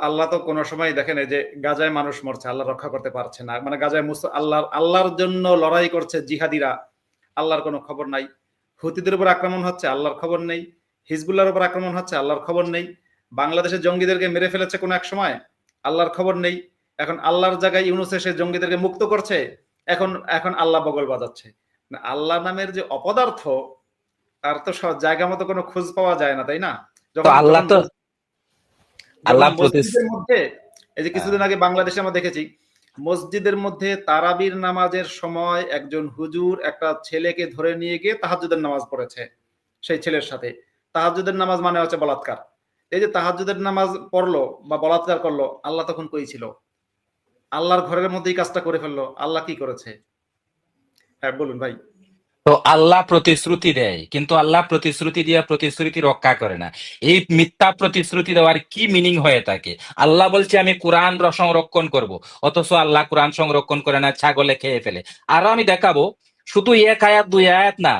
আল্লাহ তো কোনো সময় দেখেন যে গাজায় মানুষ মরছে, আল্লাহ রক্ষা করতে পারছে না। মানে গাজায় মুস- আল্লাহর জন্য লড়াই করছে জিহাদিরা। আল্লাহর কোনো খবর নাই। হুতিদের উপর আক্রমণ হচ্ছে, আল্লাহর খবর নেই। হিজবুল্লাহর উপর আক্রমণ হচ্ছে, আল্লাহর খবর নেই। বাংলাদেশের জঙ্গিদেরকে মেরে ফেলেছে কোনো এক সময়, আল্লাহর খবর নেই। এখন আল্লাহর জায়গায় ইউনুস এসে জঙ্গিদেরকে মুক্ত করছে, এখন এখন আল্লাহ বগল বাজাচ্ছে। আল্লাহ নামের যে অপদার্থ, তার তো সব জায়গা মতো কোনো খোঁজ পাওয়া যায় না, তাই না? আল্লাহ তো আল্লাহ মধ্যে এই যে কিছুদিন আগে বাংলাদেশে আমরা দেখেছি মসজিদের মধ্যে তারাবির নামাজের সময় একজন হুজুর একটা ছেলেকে ধরে নিয়ে গিয়ে তাহাজুদের নামাজ পড়েছে সেই ছেলের সাথে। তাহাজুদের নামাজ মানে হচ্ছে বলাৎকার। এই যে তাহাজুদের নামাজ পড়ল বা বলাৎকার করল আল্লাহ তখন কই ছিল? আল্লাহর ঘরের মধ্যেই কাজটা করে ফেলল আল্লাহ কি করেছে? হ্যাঁ বলুন ভাই। তো আল্লাহ প্রতিশ্রুতি দেয়, কিন্তু আল্লাহ প্রতিশ্রুতি দিয়ে প্রতিশ্রুতি রক্ষা করে না। এই মিথ্যা প্রতিশ্রুতি দেওয়ার কি মিনিং হয়ে থাকে? আল্লাহ বলছে, আমি কোরআন সংরক্ষণ করব, অথচ আল্লাহ কোরআন সংরক্ষণ করে না, ছাগলে খেয়ে ফেলে। আরও আমি দেখাবো, শুধু এক আয়াত, দুই আয়াত না,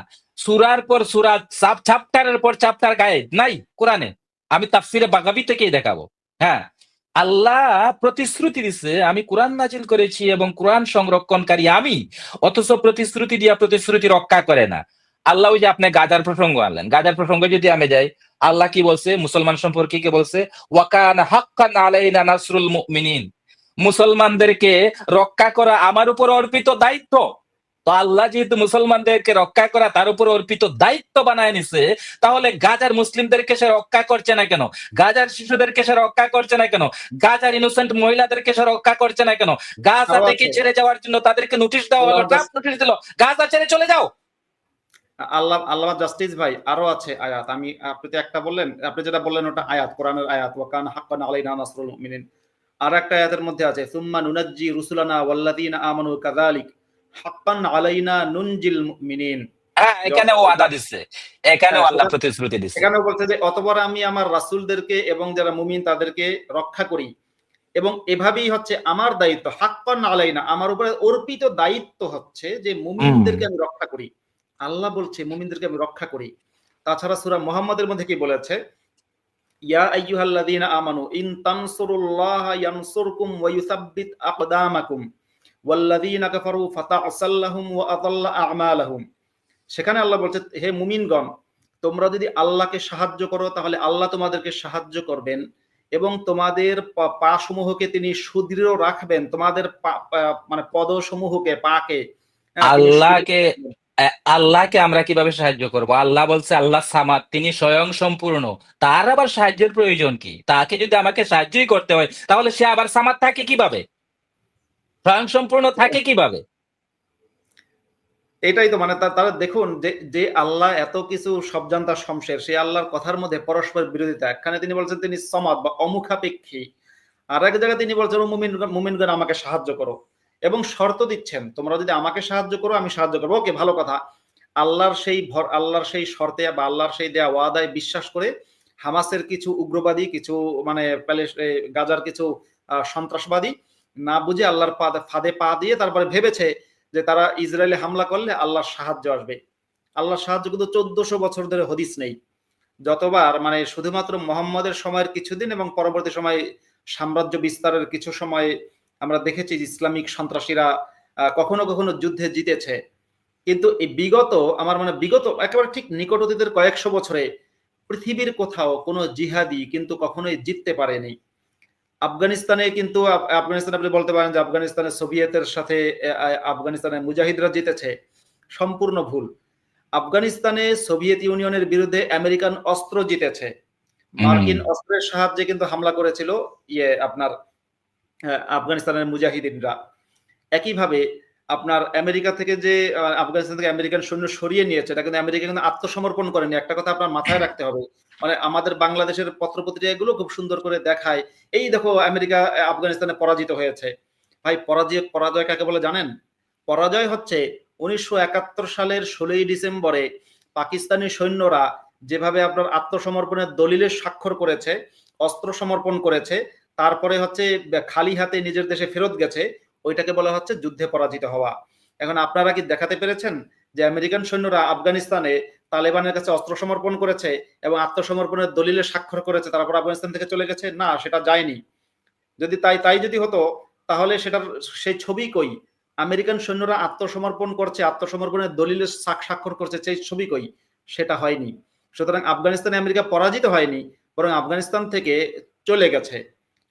সুরার পর সুরা সাব চ্যাপ্টারের পর চ্যাপ্টার গায়ে, নাই, কোরআনে। আমি তাফসিরে বাগাবি থেকেই দেখাবো। হ্যাঁ আল্লাহ প্রতিশ্রুতি দিচ্ছে আমি কোরআন নাজিল করেছি এবং কোরআন সংরক্ষণকারী আমি, অথচ প্রতিশ্রুতি দিয়া প্রতিশ্রুতি রক্ষা করে না। আল্লাহ ওই যে আপনি গাজার প্রসঙ্গ আনলেন, গাজার প্রসঙ্গে যদি আমি যাই, আল্লাহ কি বলছে? মুসলমান সম্পর্কে কি বলছে? ওয়াকান হাক্কান আলাইনা নাসরুল মুমিনিন। মুসলমানদেরকে রক্ষা করা আমার উপর অর্পিত দায়িত্ব। তো আল্লাহ যেহেতু মুসলমানদেরকে রক্ষা করা তার উপর অর্পিত দায়িত্ব বানায় নিছে তাহলে গাজার মুসলিমদেরকে সে রক্ষা করছে না কেন? গাজার শিশুদেরকে সে রক্ষা করছে না কেন? গাজার ইনোসেন্ট মহিলাদেরকে সে রক্ষা করছে না কেন? গাজা থেকে ছেড়ে যাওয়ার জন্য তাদেরকে নোটিশ দেওয়া হলো আল্লাহ নোটিশ দিল গাজা ছেড়ে চলে যাও। আল্লাহ আল্লাহ জাস্টিস ভাই আরও আছে আয়াত। আমি আপনি তো একটা বললেন আপনি যেটা বললেন ওটা আয়াত কোরআনের আয়াত। ওয়াকান হাক্কান আলাইনা নাসরুল মুমিনিন। আর একটা আয়াতের মধ্যে আছে সুম্মা নুনাজ্জি রুসুলানা ওয়াল্লাযীনা আমানু কাযালিক হাক্কান আলাইনা নুনজিল মুমিনিন। হ্যাঁ দিচ্ছে এখানেও হ্যাঁ, আল্লাহ প্রতিশ্রুতি দিচ্ছে এখানেও বলছে যে অতবার আমি আমার রাসূলদেরকে এবং যারা মুমিন তাদেরকে রক্ষা করি। এবং এভাবেই হচ্ছে আমার দায়িত্ব হাক্কান আলাইনা আমার উপরে অর্পিত দায়িত্ব হচ্ছে যে মুমিনদেরকে আমি রক্ষা করি। আল্লাহ বলছে মুমিনদেরকে আমি রক্ষা করি। তাছাড়া সূরা মুহাম্মাদের মধ্যে কি বলেছে? ইয়া আইয়ুহাল্লাযীনা আমানু ইন তানসুরুল্লাহা ইয়ানসুরকুম ওয়া ইউসাব্বিত আকদামাকুম। ওয়াল্লাযীনা কাফারু ফাতাসাল্লাহুম ওয়া আযাল্লা আ'মালাহুম সেখানে আল্লাহ বলছে হে মুমিনগণ তোমরা যদি আল্লাহকে সাহায্য করো তাহলে আল্লাহ তোমাদেরকে সাহায্য করবেন এবং তোমাদের পা- সমূহকে তিনি সুদৃঢ় রাখবেন। তোমাদের মানে পদ সমূহকে পাকে হ্যাঁ, আল্লাহকে আল্লাহকে আমরা কীভাবে সাহায্য করব? আল্লাহ বলছে আল্লাহ সামাদ তিনি স্বয়ং সম্পূর্ণ। তার আবার সাহায্যের প্রয়োজন কি? তাকে যদি আমাকে সাহায্যই করতে হয় তাহলে সে আবার সামাদ থাকে কীভাবে? স্বয়ং সম্পূর্ণ থাকে কীভাবে? এটাই তো মানে তারা দেখুন, যে আল্লাহ এত কিছু সবজান্তা শমশের সেই আল্লাহর কথার মধ্যে পরস্পর বিরোধিতা। এখানে তিনি বলছেন তিনি সমাদ বা অমুখাপেক্ষী। আর এক জায়গায় তিনি বলছেন, "ও মুমিন, মুমিনগণ, আমাকে সাহায্য করো। এবং শর্ত দিচ্ছেন, তোমরা যদি আমাকে সাহায্য করো, আমি সাহায্য করব। ওকে, ভালো কথা। আল্লাহর সেই ভর, আল্লাহর সেই শর্তে বা আল্লাহর সেই দেয়া ওয়াদায় বিশ্বাস করে হামাসের কিছু উগ্রবাদী, কিছু মানে প্যালেস- গাজার কিছু সন্ত্রাসবাদী না বুঝে আল্লাহর পা- ফাঁদে পা দিয়ে তারপরে ভেবেছে যে তারা ইসরায়েলে হামলা করলে আল্লাহর সাহায্য আসবে। আল্লাহর সাহায্য কিন্তু চোদ্দশো বছর ধরে হদিস নেই। যতবার মানে শুধুমাত্র মোহাম্মদের সময়ের কিছুদিন এবং পরবর্তী সময় সাম্রাজ্য বিস্তারের কিছু সময় আমরা দেখেছি ইসলামিক সন্ত্রাসীরা কখনো কখনো যুদ্ধে জিতেছে। কিন্তু এই বিগত, আমার মানে বিগত একেবারে ঠিক নিকট অতীতের কয়েকশো বছরে পৃথিবীর কোথাও কোনো জিহাদি কিন্তু কখনোই জিততে পারেনি। আফগানিস্তানে কিন্তু আফগানিস্তান আপনি বলতে পারেন যে আফগানিস্তানে সোভিয়েতের সাথে আফগানিস্তানের মুজাহিদরা জিতেছে। সম্পূর্ণ ভুল। আফগানিস্তানে সোভিয়েত ইউনিয়নের বিরুদ্ধে আমেরিকান অস্ত্র জিতেছে। মার্কিন অস্ত্রের সাহায্যে কিন্তু হামলা করেছিল ইয়ে আপনার আফগানিস্তানের মুজাহিদিনরা। একইভাবে আপনার আমেরিকা থেকে যে আফগানিস্তান থেকে আমেরিকান সৈন্য সরিয়ে নিয়েছে, এটা কিন্তু আমেরিকা কিন্তু আত্মসমর্পণ করেনি। একটা কথা আপনার মাথায় রাখতে হবে মানে আমাদের বাংলাদেশের পত্রপত্রিকাগুলো খুব সুন্দর করে দেখায়। এই দেখো আমেরিকা আফগানিস্তানে পরাজিত হয়েছে। ভাই, পরাজয় পরাজয় কাকে বলে জানেন? পরাজয় হচ্ছে উনিশশো একাত্তর সালের ষোলোই ডিসেম্বরে পাকিস্তানি সৈন্যরা যেভাবে আপনার আত্মসমর্পণের দলিলের স্বাক্ষর করেছে, অস্ত্র সমর্পণ করেছে, তারপরে হচ্ছে, খালি হাতে নিজের দেশে ফেরত গেছে ওইটাকে বলা হচ্ছে যুদ্ধে পরাজিত হওয়া। এখন আপনারা কি দেখাতে পেরেছেন যে আমেরিকান সৈন্যরা আফগানিস্তানে তালেবানের কাছে অস্ত্র সমর্পণ করেছে এবং আত্মসমর্পণের দলিলে স্বাক্ষর করেছে, তারপর আফগানিস্তান থেকে চলে গেছে? না, সেটা যায়নি। যদি তাই তাই যদি হতো, তাহলে সেটার, সেই ছবি কই? আমেরিকান সৈন্যরা আত্মসমর্পণ করছে, আত্মসমর্পণের দলিলের স্বাক্ষর করছে, সেই ছবি কই? সেটা হয়নি। সুতরাং আফগানিস্তানে আমেরিকা পরাজিত হয়নি, বরং আফগানিস্তান থেকে চলে গেছে।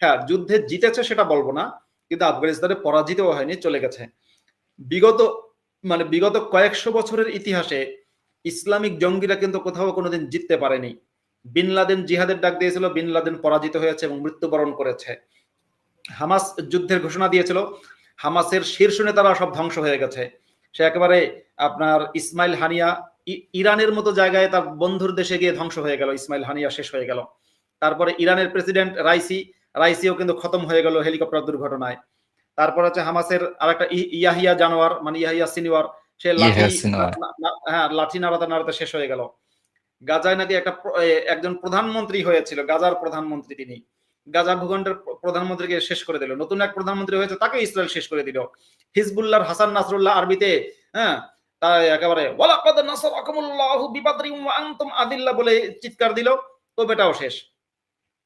হ্যাঁ যুদ্ধে জিতেছে সেটা বলব না কিন্তু আফগানিস্তানে পরাজিতও হয়নি, চলে গেছে। বিগত মানে বিগত কয়েকশো বছরের ইতিহাসে ইসলামিক জঙ্গিরা কিন্তু কোথাও কোনোদিন জিততে পারেনি। বিন লাদেন জিহাদের ডাক দিয়েছিল, বিন লাদেন পরাজিত হয়েছে এবং মৃত্যুবরণ করেছে। হামাস যুদ্ধের ঘোষণা দিয়েছিল, হামাসের শীর্ষ নেতারা সব ধ্বংস হয়ে গেছে। সে একেবারে আপনার ইসমাইল হানিয়া ইরানের মতো জায়গায় তার বন্ধুর দেশে গিয়ে ধ্বংস হয়ে গেল, ইসমাইল হানিয়া শেষ হয়ে গেল। তারপরে ইরানের প্রেসিডেন্ট রাইসি রাইসিও কিন্তু খতম হয়ে গেল হেলিকপ্টার দুর্ঘটনায়। তারপর হচ্ছে হামাসের আরেকটা ই- ইয়াহিয়া জানোয়ার মানে ইয়াহিয়া সিনিয়র সে লাঠি হ্যাঁ লাঠি নাড়াতে নাড়াতে শেষ হয়ে গেল। গাজায় নাকি একটা একজন প্রধানমন্ত্রী হয়েছিল গাজার প্রধানমন্ত্রী তিনি। গাজা ভূখণ্ডের প্রধানমন্ত্রীকে শেষ করে দিল। নতুন এক প্রধানমন্ত্রী হয়েছে তাকে ইসরায়েল শেষ করে দিল। হিজবুল্লাহর হাসান নাসরুল্লাহ আরবিতে হ্যাঁ তাই একেবারে ওয়ালাকাদ নাসারাকুমুল্লাহু বিবাদরিন ওয়া আনতুম আদিল্লাহ বলে চিৎকার দিল। তো বেটাও শেষ।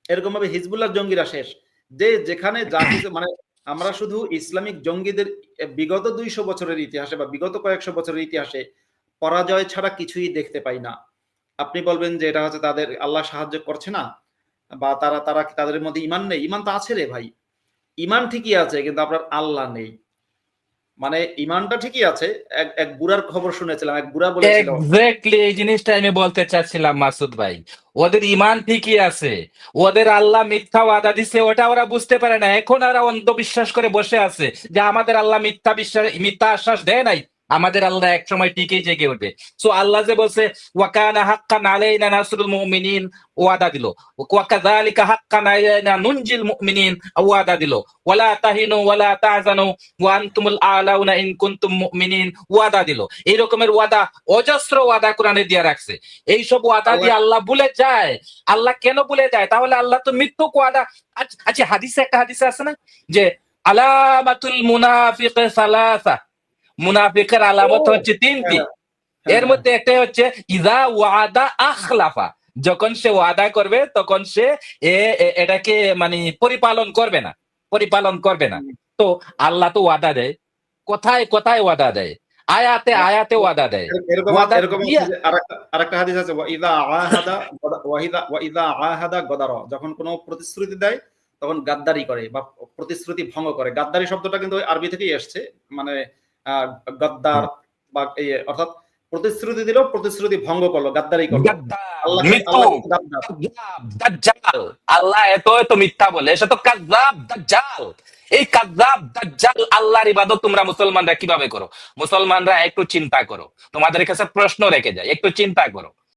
এরকম ভাবে হিজবুল্লাহ জঙ্গিরা শেষ। যে যেখানে যা কিছু মানে আমরা শুধু ইসলামিক জঙ্গিদের বিগত দুইশো বছরের ইতিহাসে বা বিগত কয়েকশো বছরের ইতিহাসে পরাজয় ছাড়া কিছুই দেখতে পাই না। আপনি বলবেন যে এটা হচ্ছে তাদের, আল্লাহ সাহায্য করছে না? বা তারা তারা তাদের মধ্যে ইমান নেই? ইমান তো আছে রে ভাই। ইমান ঠিকই আছে, কিন্তু আপনার আল্লাহ নেই। মানে ইমানটা ঠিকই আছে, এক এক বুড়ার খবর শুনেছিলাম, এক বুড়া বলেছিল। এক্স্যাক্টলি এই জিনিসটা আমি বলতে চাচ্ছিলাম, মাসুদ ভাই। ওদের ইমান ঠিকই আছে, ওদের আল্লাহ মিথ্যা ওয়াদা দিছে, ওটা ওরা বুঝতে পারে না। এখন ওরা অন্ধবিশ্বাস করে বসে আছে যে আমাদের আল্লাহ মিথ্যা বিশ্বাস, মিথ্যা আশ্বাস দেয় নাই। আমাদের আল্লাহ এক সময় ঠিকই জেগে উঠবে। সো আল্লাহ যে বলছে ওয়াকানা হাক্কান আলাইনা নাসরুল মুমিনিন ওয়াদা দিল। ওয়াকাযালিকা হাক্কান আলাইনা নুনজিল মুমিনিন ওয়াদা দিল। ওয়ালা তাহিনু ওয়ালা তাহজানু ওয়া আনতুমুল আলাউনা ইন কুনতুম মুমিনিন ওয়াদা দিল। এই রকমের ওয়াদা অজস্র ওয়াদা কোরআনে দিয়ে রাখছে। এইসব ওয়াদা দিয়ে আল্লাহ ভুলে যায়। আল্লাহ কেন ভুলে যায়? তাহলে আল্লাহ তো মৃত্যু ওয়াদা। আচ্ছা আচ্ছা হাদিসে একটা হাদিসে আছে না? যে আলামাতুল মুনাফিক সালাসা মুনাফিকের আলামত হচ্ছে তিনটি। এর মধ্যে একটা হচ্ছে ইজা ওয়াদা আখলাফা। যখন সে ওয়াদা করবে তখন সে এটাকে মানে পরিপালন করবে না পরিপালন করবে না। তো আল্লাহ তো ওয়াদা দেয়। কোথায় কোথায় ওয়াদা দেয়? আয়াতে আয়াতে ওয়াদা দেয়। আরেকটা হাদিস আছে ওয়াইদা আহাদা ওয়াহিদা ওয়াইদা আহাদা গদার। যখন কোনো প্রতিশ্রুতি দেয় তখন গাদ্দারি করে বা প্রতিশ্রুতি ভঙ্গ করে। গাদ্দারি শব্দটা কিন্তু আরবি থেকেই এসছে মানে গদ্দার বা এই অর্থাৎ প্রতিশ্রুতি দিল প্রতিশ্রুতি ভঙ্গ করল গাদ্দারি করল। আল্লাহ এত এত মিথ্যা বলে সে তো কাজ্জাব দাজ্জাল। এই কাজাব দাজ্জাল আল্লাহর ইবাদত তোমরা মুসলমানরা কীভাবে করো? মুসলমানরা একটু চিন্তা করো। তোমাদের কাছে প্রশ্ন রেখে যায় একটু চিন্তা করো।